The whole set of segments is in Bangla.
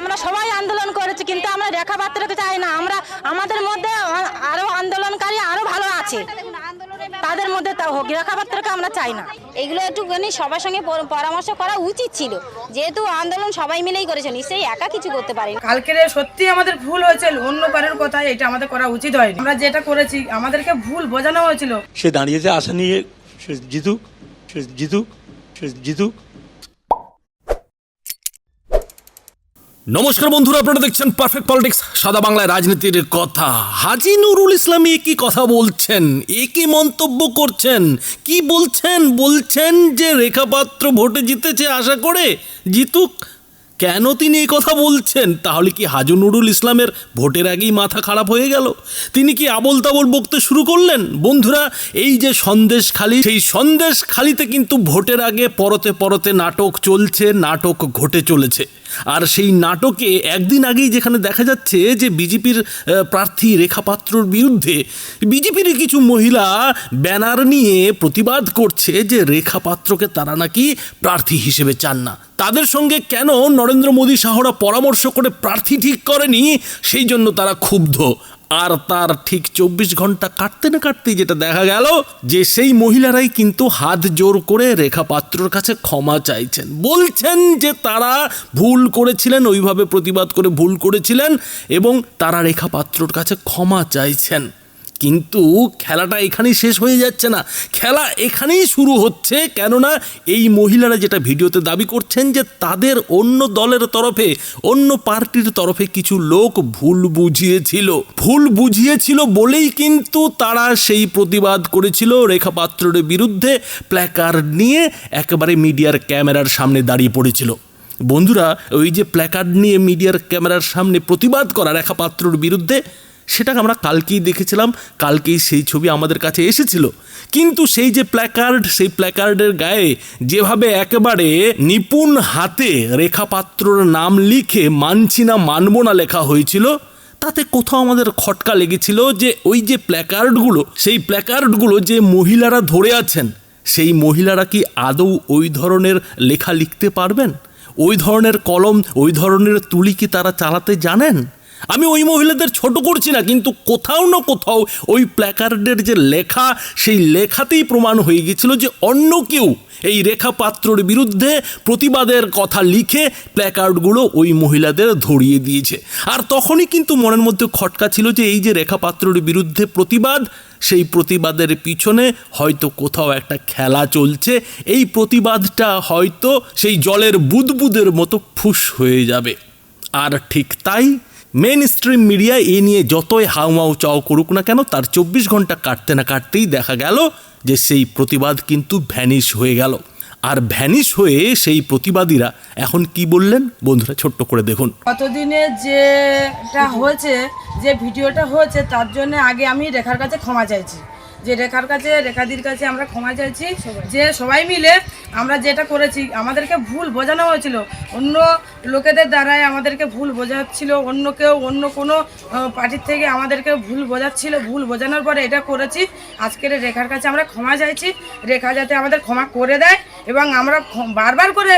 আমরা সবাই আন্দোলন করেছি কিন্তু আমরা রেখা পাত্রকে চাই না। আমরা আমাদের মধ্যে আরও আন্দোলনকারী আরও ভালো আছে। তাদের মধ্যে তা হোক রেখা পাত্রকে আমরা চাই না। এগুলো একটুখানি সবার সঙ্গে পরামর্শ করা উচিত ছিল। যেহেতু আন্দোলন সবাই মিলেই করেছে নিশ্চয়ই একা কিছু করতে পারেনি। কালকের সত্যি আমাদের ভুল হয়েছে অন্য কারোর কথা এটা আমাদের করা উচিত হয়নি। আমরা যেটা করেছি আমাদেরকে ভুল বোঝানো হয়েছিল। সে দাঁড়িয়েছে আশা নিয়ে সে জিতুক সে জিতুক সে জিতুক। নমস্কার বন্ধুরা, আপনারা দেখছেন পারফেক্ট পলিটিক্স সাদা বাংলায় রাজনীতির কথা। হাজি নুরুল ইসলাম এ কি কথা বলছেন? এ কি মন্তব্য করছেন? কি বলছেন? বলছেন যে রেখাপাত্র ভোটে জিতেছে, আশা করে জিতুক? কেন তিনি এই কথা বলছেন? তাহলে কি হাজু নুরুল ইসলামের ভোটের আগেই মাথা খারাপ হয়ে গেল? তিনি কি আবল তাবল বকতে শুরু করলেন? বন্ধুরা, এই যে সন্দেশ খালি, সেই সন্দেশ খালিতে কিন্তু ভোটের আগে পরতে পরতে নাটক চলছে, নাটক ঘটে চলেছে। আর সেই নাটকে একদিন আগেই যেখানে দেখা যাচ্ছে যে বিজেপির প্রার্থী রেখা পাত্রর বিরুদ্ধে বিজেপির কিছু মহিলা ব্যানার নিয়ে প্রতিবাদ করছে যে রেখা পাত্রকে তারা নাকি প্রার্থী হিসেবে চান না। তাদের সঙ্গে কেন নরেন্দ্র মোদী শাহরা পরামর্শ করে প্রার্থী ঠিক করেনি? সেই জন্য তারা ক্ষুব্ধ। আর তার ঠিক চব্বিশ ঘণ্টা কাটতে না কাটতেই যেটা দেখা গেল যে সেই মহিলারাই কিন্তু হাত জোর করে রেখা পাত্রর কাছে ক্ষমা চাইছেন। বলছেন যে তারা ভুল করেছিলেন, ওইভাবে প্রতিবাদ করে ভুল করেছিলেন এবং তারা রেখা পাত্রর কাছে ক্ষমা চাইছেন। কিন্তু খেলাটা এখানেই শেষ হয়ে যাচ্ছে না। খেলা এখানেই শুরু হচ্ছে, কেননা এই মহিলারা যেটা ভিডিওতে দাবি করছেন যে তাদের অন্য দলের তরফে, অন্য পার্টির তরফে কিছু লোক ভুল বুঝিয়েছিল। ভুল বুঝিয়েছিল বলেই কিন্তু তারা সেই প্রতিবাদ করেছিল রেখা পাত্রের বিরুদ্ধে প্ল্যাকার্ড নিয়ে একেবারে মিডিয়ার ক্যামেরার সামনে দাঁড়িয়ে পড়েছিল। বন্ধুরা, ওই যে প্ল্যাকার্ড নিয়ে মিডিয়ার ক্যামেরার সামনে প্রতিবাদ করা রেখা পাত্রর বিরুদ্ধে সেটাকে আমরা কালকেই দেখেছিলাম, কালকেই সেই ছবি আমাদের কাছে এসেছিল। কিন্তু সেই যে প্ল্যাকার্ড সেই প্ল্যাকার্ডের গায়ে যেভাবে একেবারে নিপুণ হাতে রেখাপাত্রর নাম লিখে মানছি না, মানব না লেখা হয়েছিল, তাতে কোথাও আমাদের খটকা লেগেছিল যে ওই যে প্ল্যাকার্ডগুলো সেই প্ল্যাকার্ডগুলো যে মহিলারা ধরে আছেন, সেই মহিলারা কি আদৌ ওই ধরনের লেখা লিখতে পারবেন? ওই ধরনের কলম, ওই ধরনের তুলি কি তারা চালাতে জানেন? আমি ওই মহিলাদের ছোট করছি না, কিন্তু কোথাও না কোথাও ওই প্ল্যাকার্ডের যে লেখা, সেই লেখাতেই প্রমাণ হয়ে গেছিল যে অন্য কেউ এই রেখা পাত্রর বিরুদ্ধে প্রতিবাদের কথা লিখে প্ল্যাকার্ডগুলো ওই মহিলাদের ধরিয়ে দিয়েছে। আর তখনই কিন্তু মনের মধ্যে খটকা ছিল যে এই যে রেখা পাত্রর বিরুদ্ধে প্রতিবাদ, সেই প্রতিবাদের পিছনে হয়তো কোথাও একটা খেলা চলছে। এই প্রতিবাদটা হয়তো সেই জলের বুদবুদের মতো ফুস হয়ে যাবে। আর ঠিক তাই মেন স্ট্রিম মিডিয়া এ নিয়ে যতই হাউমাউ চাও করুক না কেন, তার চব্বিশ ঘণ্টা কাটতে না কাটতেই দেখা গেল যে সেই প্রতিবাদ কিন্তু ভ্যানিশ হয়ে গেল। আর ভ্যানিশ হয়ে সেই প্রতিবাদীরা এখন কি বললেন? বন্ধুরা, ছোট্ট করে দেখুন। কতদিনে যেটা হয়েছে, যে ভিডিওটা হয়েছে, তার জন্য আগে আমি রেখার কাছে ক্ষমা চাইছি। যে রেখার কাছে, রেখাদির কাছে আমরা ক্ষমা চাইছি, যে সবাই মিলে আমরা যেটা করেছি, আমাদেরকে ভুল বোঝানো হয়েছিল। অন্য লোকেদের দ্বারাই আমাদেরকে ভুল বোঝাচ্ছিল, অন্য কেউ, অন্য কোনো পার্টির থেকে আমাদেরকে ভুল বোঝাচ্ছিল, ভুল বোঝানোর পরে এটা করেছি। আজকের রেখার কাছে আমরা ক্ষমা চাইছি। রেখা যাতে আমাদের ক্ষমা করে দেয়। এবং আমরা বারবার করে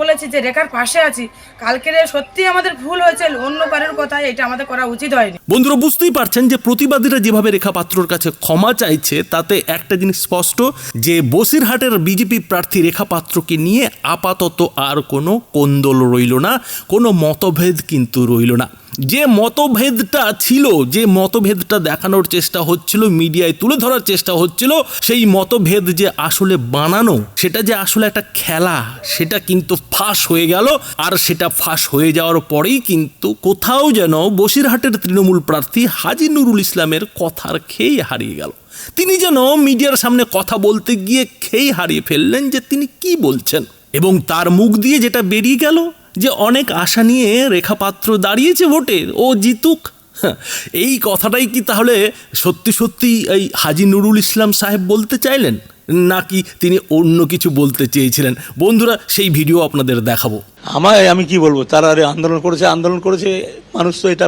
বলেছি যে রেখার পাশে আছি। কালকের সত্যি আমাদের ভুল হয়েছে, অন্য কারোর কথা এটা আমাদের করা উচিত হয়নি। বন্ধুরা, বুঝতেই পারছেন যে প্রতিবাদীরা যেভাবে রেখা পাত্রর কাছে ক্ষমা চাইছে, তাতে একটা জিনিস স্পষ্ট, যে বসিরহাটের বিজেপি প্রার্থী রেখা পাত্রকে নিয়ে আপাতত আর কোনো কোন্দল রইল না, কোনো মতভেদ কিন্তু রইল না। যে মতভেদটা ছিল, যে মতভেদটা দেখানোর চেষ্টা হচ্ছিল, মিডিয়ায় তুলে ধরার চেষ্টা হচ্ছিল, সেই মতভেদ যে আসলে বানানো, সেটা যে আসলে একটা খেলা, সেটা কিন্তু ফাঁস হয়ে গেল, আর সেটা ফাঁস হয়ে যাওয়ার পরেই কিন্তু কোথাও যেন বসিরহাটের তৃণমূল প্রার্থী হাজি নুরুল ইসলামের কথার খেয়েই হারিয়ে গেল। তিনি যেন মিডিয়ার সামনে কথা বলতে গিয়ে খেই হারিয়ে ফেললেন যে তিনি কি বলছেন। এবং তার মুখ দিয়ে যেটা বেরিয়ে গেল যে অনেক আশা নিয়ে রেখাপাত্র দাঁড়িয়েছে ভোটে ও জিতুক। হ্যাঁ, এই কথাটাই কি তাহলে সত্যি সত্যি এই হাজি নুরুল ইসলাম সাহেব বলতে চাইলেন? নাকি তিনি অন্য কিছু বলতে চেয়েছিলেন? বন্ধুরা সেই ভিডিও আপনাদের দেখাবো। আমায় আমি কি বলব? তারা আরে আন্দোলন করেছে আন্দোলন করেছে মানুষ তো এটা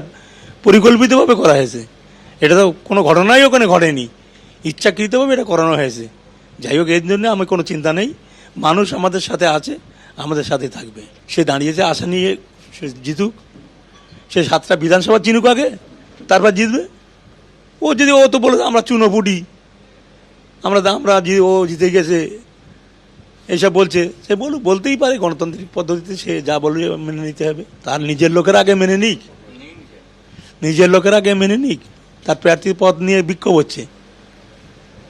পরিকল্পিতভাবে করা হয়েছে। এটা তো কোনো ঘটনাই ওখানে ঘটেনি। ইচ্ছাকৃতভাবে এটা করানো হয়েছে। যাই হোক এর জন্য আমার কোনো চিন্তা নেই। মানুষ আমাদের সাথে আছে। আমাদের সাথে থাকবে। সে দাঁড়িয়েছে, আশা নিয়ে সে জিতুক। সে সাতটা বিধানসভা চিনুক আগে, তারপর জিতবে। ও যদি, ও তো বলে, আমরা চুনোপুটি। আমরা আমরা ও জিতে গেছে এইসব বলছে। সে বলুক, বলতেই পারে, গণতান্ত্রিক পদ্ধতিতে সে যা বলবে মেনে নিতে হবে। তার নিজের লোকের আগে মেনে নিক। নিজের লোকের আগে মেনে নিক। তার প্রার্থী পদ নিয়ে বিক্ষোভ হচ্ছে।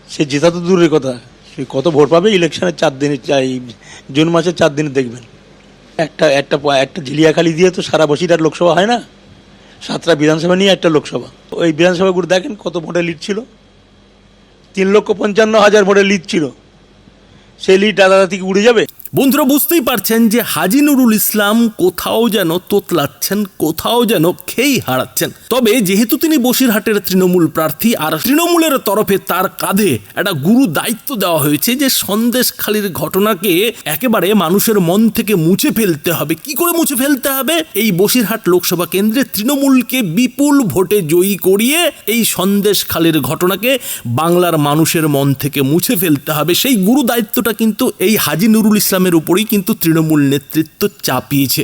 সে জেতা তো দূরের কথা। সে কত ভোট পাবে? ইলেকশনের চার দিনে চাই, জুন মাসের চার দিনে দেখবেন। একটা একটা একটা ঝিলিয়াখালি দিয়ে তো সারা বসিরহাট লোকসভা হয় না? সাতটা বিধানসভা নিয়ে একটা লোকসভা। ওই বিধানসভাগুলো দেখেন কত ভোটে লিড ছিল? তিন লক্ষ পঞ্চান্ন হাজার ভোটে লিড ছিল। সেই লিড আলাদা থেকে উড়ে যাবে? বন্ধুরা, বুঝতেই পারছেন যে হাজি নুরুল ইসলাম কোথাও যেন তোতলাচ্ছেন, কোথাও যেন খেই হারাচ্ছেন। তবে যেহেতু তিনি বসিরহাটের তৃণমূল প্রার্থী, আর তৃণমূলের তরফে তার কাঁধে একটা গুরু দায়িত্ব দেওয়া হয়েছে যে সন্দেশখালির ঘটনাকে একেবারে মানুষের মন থেকে মুছে ফেলতে হবে। কি করে মুছে ফেলতে হবে? এই বসিরহাট লোকসভা কেন্দ্রে তৃণমূলকে বিপুল ভোটে জয়ী করিয়ে এই সন্দেশখালির ঘটনাকে বাংলার মানুষের মন থেকে মুছে ফেলতে হবে। সেই গুরু দায়িত্বটা কিন্তু এই হাজি নুরুল ইসলামের উপরেই কিন্তু তৃণমূল নেতৃত্ব চাপিয়েছে।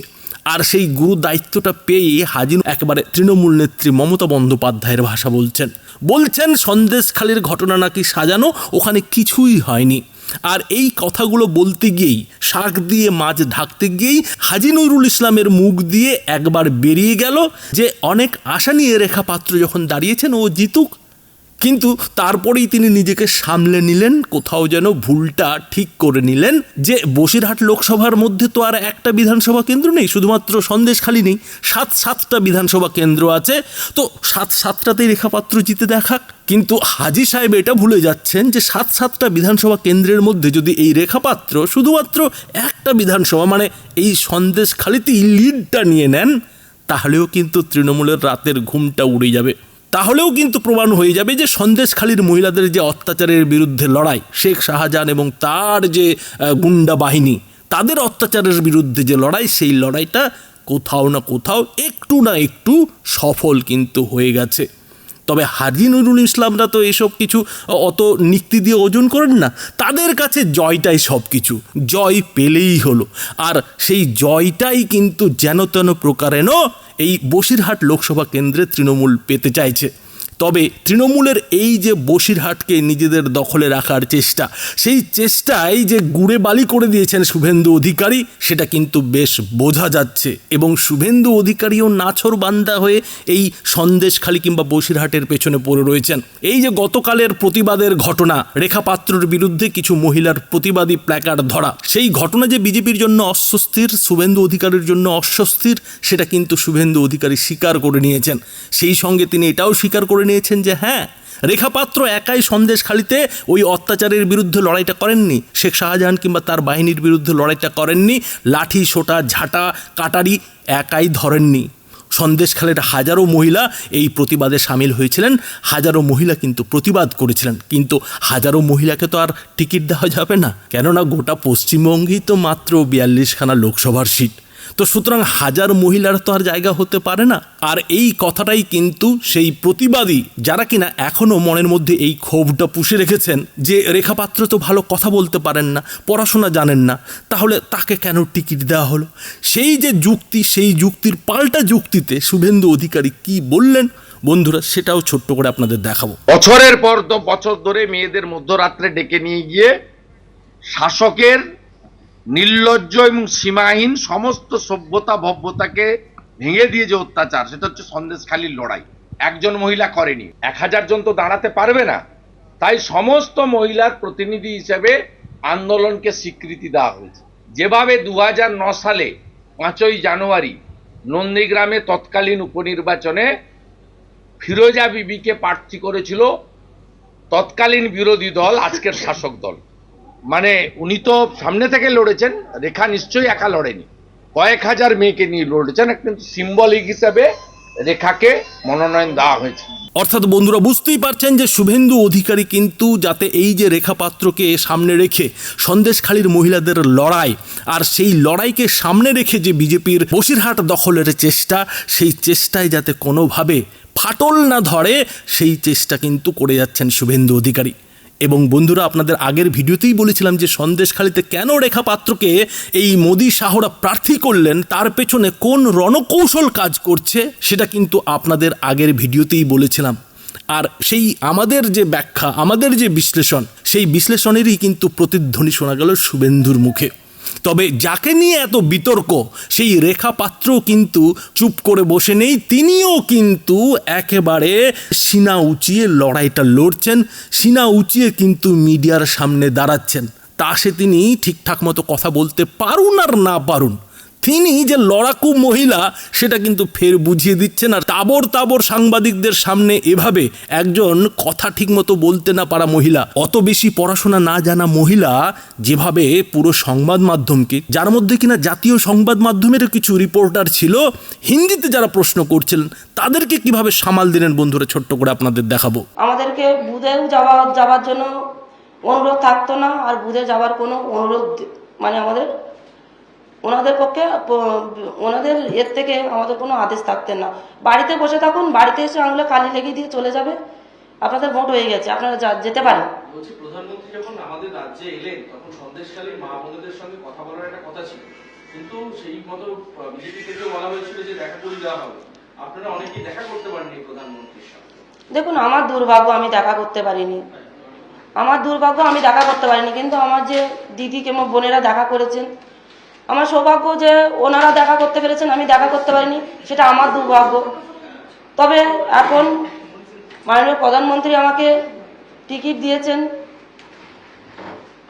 আর সেই গুরু দায়িত্বটা পেয়ে হাজি একেবারে তৃণমূল নেত্রী মমতা বন্দ্যোপাধ্যায়ের ভাষা বলছেন। বলছেন, সন্দেশখালির ঘটনা নাকি সাজানো, ওখানে কিছুই হয়নি। আর এই কথাগুলো বলতে গিয়েই, শাক দিয়ে মাছ ঢাকতে গিয়েই হাজি নুরুল ইসলামের মুখ দিয়ে একবার বেরিয়ে গেল যে অনেক আশা নিয়ে রেখা পাত্র যখন দাঁড়িয়েছেন, ও জিতুক কিন্তু তারপরেই তিনি নিজেকে সামলে নিলেন, কোথাও যেন ভুলটা ঠিক করে নিলেন যে বসিরহাট লোকসভার মধ্যে তো আর একটা বিধানসভা কেন্দ্র নেই, শুধুমাত্র সন্দেশখালি নেই, সাত সাতটা বিধানসভা কেন্দ্র আছে। তো সাত সাতটাতেই রেখাপাত্র জিতে দেখাক। কিন্তু হাজি সাহেব এটা ভুলে যাচ্ছেন যে সাত সাতটা বিধানসভা কেন্দ্রের মধ্যে যদি এই রেখাপাত্র শুধুমাত্র একটা বিধানসভা মানে এই সন্দেশখালিতেই লিডটা নিয়ে নেন, তাহলেও কিন্তু তৃণমূলের রাতের ঘুমটা উড়ে যাবে। তাহলেও কিন্তু প্রমাণ হয়ে যাবে যে সন্দেশখালীর মহিলাদের যে অত্যাচারের বিরুদ্ধে লড়াই, শেখ শাহজাহান এবং তার যে গুন্ডা বাহিনী, তাদের অত্যাচারের বিরুদ্ধে যে লড়াই, সেই লড়াইটা কোথাও না কোথাও একটু না একটু সফল কিন্তু হয়ে গেছে। তবে হাজি নুরুল ইসলামরা তো এসব কিছু অত নিক্তি দিয়ে ওজন করেন না। তাদের কাছে জয়টাই সব কিছু জয় পেলেই হলো। আর সেই জয়টাই কিন্তু যেন তেন প্রকারেণ এই বসিরহাট লোকসভা কেন্দ্রে তৃণমূল পেতে চাইছে। তবে তৃণমূলের এই যে বসিরহাটকে নিজেদের দখলে রাখার চেষ্টা, সেই চেষ্টায় যে গুড়ে বালি করে দিয়েছেন শুভেন্দু অধিকারী, সেটা কিন্তু বেশ বোঝা যাচ্ছে। এবং শুভেন্দু অধিকারীও নাছর বান্দা হয়ে এই সন্দেশখালী কিংবা বসিরহাটের পেছনে পড়ে রয়েছেন। এই যে গতকালের প্রতিবাদের ঘটনা, রেখা পাত্রর বিরুদ্ধে কিছু মহিলার প্রতিবাদী প্ল্যাকার্ড ধরা, সেই ঘটনা যে বিজেপির জন্য অস্বস্তির, শুভেন্দু অধিকারীর জন্য অস্বস্তির, সেটা কিন্তু শুভেন্দু অধিকারী স্বীকার করে নিয়েছেন। সেই সঙ্গে তিনি এটাও স্বীকার করে নিয়েছেন যে হ্যাঁ রেখাপাত্র একাই সন্দেশখালিতে ওই অত্যাচারের বিরুদ্ধে লড়াইটা করেননি। শেখ শাহজাহান কিংবা তার বাহিনীর বিরুদ্ধে লড়াইটা করেননি। লাঠি, সোটা, ঝাঁটা, কাটারি একাই ধরেননি। সন্দেশখালের হাজারো মহিলা এই প্রতিবাদে সামিল হয়েছিলেন। হাজারো মহিলা কিন্তু প্রতিবাদ করেছিলেন। কিন্তু হাজারো মহিলাকে তো আর টিকিট দেওয়া যাবে না। কেননা গোটা পশ্চিমবঙ্গেই তো মাত্র বিয়াল্লিশখানা লোকসভার সিট। তো সুতরাং হাজার মহিলার তো আর জায়গা হতে পারে না। আর এই কথাটাই কিন্তু সেই প্রতিবাদী যারা কিনা এখনও মনের মধ্যে এই ক্ষোভটা পুষে রেখেছেন যে, রেখাপাত্র তো ভালো কথা বলতে পারেন না, পড়াশোনা জানেন না, তাহলে তাকে কেন টিকিট দেওয়া হলো? সেই যে যুক্তি, সেই যুক্তির পাল্টা যুক্তিতে শুভেন্দু অধিকারী কি বললেন? বন্ধুরা, সেটাও ছোট্ট করে আপনাদের দেখাবো। বছরের পর বছর ধরে মেয়েদের মধ্যরাত্রে ডেকে নিয়ে গিয়ে শাসকের নির্লজ্জ এবং সীমাহীন সমস্ত সভ্যতা ভব্যতাকে ভেঙে দিয়ে যে অত্যাচার, সেটা হচ্ছে সন্দেশখালীর লড়াই। একজন মহিলা করেনি। এক হাজার জন তো দাঁড়াতে পারবে না। তাই সমস্ত মহিলার প্রতিনিধি হিসেবে আন্দোলনকে স্বীকৃতি দেওয়া হয়েছে। যেভাবে দু সালে পাঁচই জানুয়ারি নন্দীগ্রামে তৎকালীন উপনির্বাচনে ফিরোজা বিবিকে প্রার্থী করেছিল তৎকালীন বিরোধী দল, আজকের শাসক দল। মানে উনি তো সামনে থেকে লড়েছেন, রেখা নিশ্চয়ই একা লড়েনি। কয়েক হাজার মেয়েকে নিয়ে লড়েছেন কিন্তু সিম্বলিক হিসাবে রেখাকে মনোনয়ন দেওয়া হয়েছে। অর্থাৎ বন্ধুরা, বুঝতেই পারছেন যে শুভেন্দু অধিকারী কিন্তু যাতে এই যে রেখাপাত্রকে সামনে রেখে সন্দেশখালীর মহিলাদের লড়াই, আর সেই লড়াইকে সামনে রেখে যে বিজেপির বসিরহাট দখলের চেষ্টা, সেই চেষ্টায় যাতে কোনোভাবে ফাটল না ধরে, সেই চেষ্টা কিন্তু করে যাচ্ছেন শুভেন্দু অধিকারী। এবং বন্ধুরা, আপনাদের আগের ভিডিওতেই বলেছিলাম যে সন্দেশখালিতে কেন রেখা পাত্রকে এই মোদী শাহরা প্রার্থী করলেন, তার পেছনে কোন রণকৌশল কাজ করছে, সেটা কিন্তু আপনাদের আগের ভিডিওতেই বলেছিলাম। আর সেই আমাদের যে ব্যাখ্যা, আমাদের যে বিশ্লেষণ, সেই বিশ্লেষণেরই কিন্তু প্রতিধ্বনি শোনা গেল শুভেন্দুর মুখে। তবে যাকে নিয়ে এত বিতর্ক, সেই রেখা পাত্র কিন্তু চুপ করে বসে নেই। তিনিও কিন্তু একেবারে সিনা উঁচিয়ে লড়াইটা লড়ছেন, সিনা উঁচিয়ে কিন্তু মিডিয়ার সামনে দাঁড়াচ্ছেন। তা সে তিনি ঠিকঠাক মতো কথা বলতে পারুন আর না পারুন। তিনি যে লড়াকু মহিলা, সেটা কিন্তু ফের বুঝিয়ে দিচ্ছেন। আর তাবর তাবর সাংবাদিকদের সামনে এভাবে একজন কথা ঠিকমতো বলতে না পারা মহিলা, অত বেশি পড়াশোনা না জানা মহিলা যেভাবে পুরো সংবাদ মাধ্যমকে, যার মধ্যে কিনা জাতীয় সংবাদ মাধ্যমেরও কিছু রিপোর্টার ছিল, হিন্দিতে যারা প্রশ্ন করছিলেন, তাদেরকে কীভাবে সামাল দিলেন বন্ধুরা, ছোট্ট করে আপনাদের দেখাবো। আমাদেরকে বুধেও যাওয়া যাওয়ার জন্য অনুরোধ থাকতো না, আর বুধে যাওয়ার কোনো অনুরোধ মানে আমাদের ওনাদের পক্ষে ওনাদের এর থেকে আমাদের কোনো আদেশ থাকতেন না। বাড়িতে বসে থাকুন বাড়িতে এসে আঙুলে কালি লেগে দিয়ে চলে যাবে। আপনাদের ভোট হয়ে গেছে আপনারা যেতে পারেন। বলছি প্রধানমন্ত্রী যখন আমাদের রাজ্যে এলেন তখন মা বোনদের সঙ্গে কথা বলার একটা কথা ছিল। কিন্তু সেই মতো বিজেপি থেকেও বলা হয়েছিল যে দেখা করে দেওয়া হবে। আপনারা অনেকেই দেখা করতে পারেননি প্রধানমন্ত্রীর সঙ্গে। দেখুন আমার দুর্ভাগ্য আমি দেখা করতে পারিনি। আমার দুর্ভাগ্য আমি দেখা করতে পারিনি কিন্তু আমার যে দিদি কিংবা বোনেরা দেখা করেছেন আমার সৌভাগ্য যে ওনারা দেখা করতে পেরেছেন আমি দেখা করতে পারিনি সেটা আমার দুর্ভাগ্য। তবে এখন মাননীয় প্রধানমন্ত্রী আমাকে টিকিট দিয়েছেন।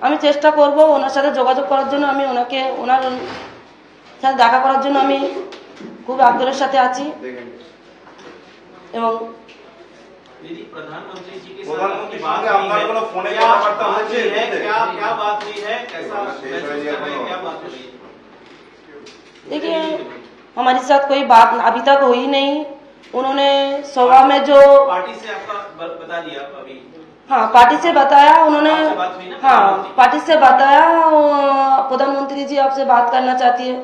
আমি চেষ্টা করব ওনার সাথে যোগাযোগ করার জন্য আমি ওনাকে ওনার সাথে দেখা করার জন্য আমি খুব আগ্রহের সাথে আছি। এবং दीदी देखिए हमारे साथ कोई बात अभी तक हुई नहीं। उन्होंने सभा में जो पार्टी से आपका बता दिया अभी? हाँ पार्टी से बताया उन्होंने हाँ? पार्टी से बताया प्रधानमंत्री जी आपसे बात करना चाहती है।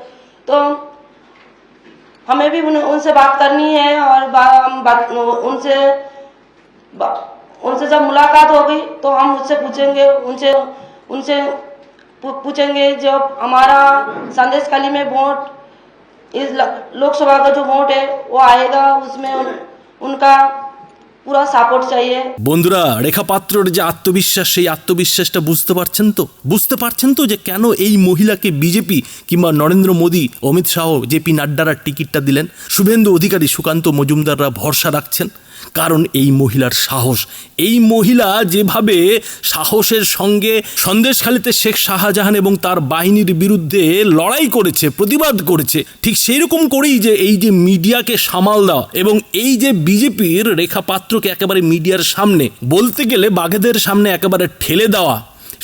तो हमें भी उन, उनसे बात करनी है और बा, हम बात उनसे बा- उनसे जब मुलाकात होगी तो हम उससे पूछेंगे उनसे उनसे पूछेंगे जब हमारा संदेश खाली में वोट इस ल- लोकसभा का जो वोट है वो आएगा उसमें उन, उनका पूरा सपोर्ट चाहिए বন্ধুরা রেখা পাত্রর যে আত্মবিশ্বাস সেই আত্মবিশ্বাসটা বুঝতে পারছেন তো বুঝতে পারছেন তো যে কেন এই মহিলাকে বিজেপি কিংবা নরেন্দ্র মোদী অমিত শাহ জেপি নাড্ডারা টিকিটটা দিলেন শুভেন্দু অধিকারী সুকান্ত মজুমদাররা ভরসা রাখছেন কারণ এই মহিলার সাহস। এই মহিলা যেভাবে সাহসের সঙ্গে সন্দেশখালিতে শেখ শাহজাহান এবং তার বাহিনীর বিরুদ্ধে লড়াই করেছে, প্রতিবাদ করেছে, ঠিক সেই রকম করেই যে এই যে মিডিয়াকে সামাল দেওয়া এবং এই যে বিজেপির রেখা পাত্রকে একেবারে মিডিয়ার সামনে, বলতে গেলে বাঘেদের সামনে একেবারে ঠেলে দেওয়া,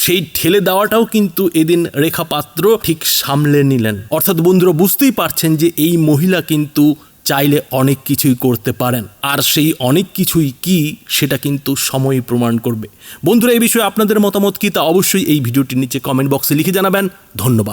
সেই ঠেলে দেওয়াটাও কিন্তু এদিন রেখা পাত্র ঠিক সামলে নিলেন। অর্থাৎ বন্ধুরা, বুঝতেই পারছেন যে এই মহিলা কিন্তু চাইলে অনেক কিছুই করতে পারেন। আর সেই অনেক কিছুই কি, সেটা কিন্তু সময় প্রমাণ করবে। বন্ধুরা, এই বিষয়ে আপনাদের মতামত কি তা অবশ্যই এই ভিডিওটির নিচে কমেন্ট বক্সে লিখে জানাবেন। ধন্যবাদ।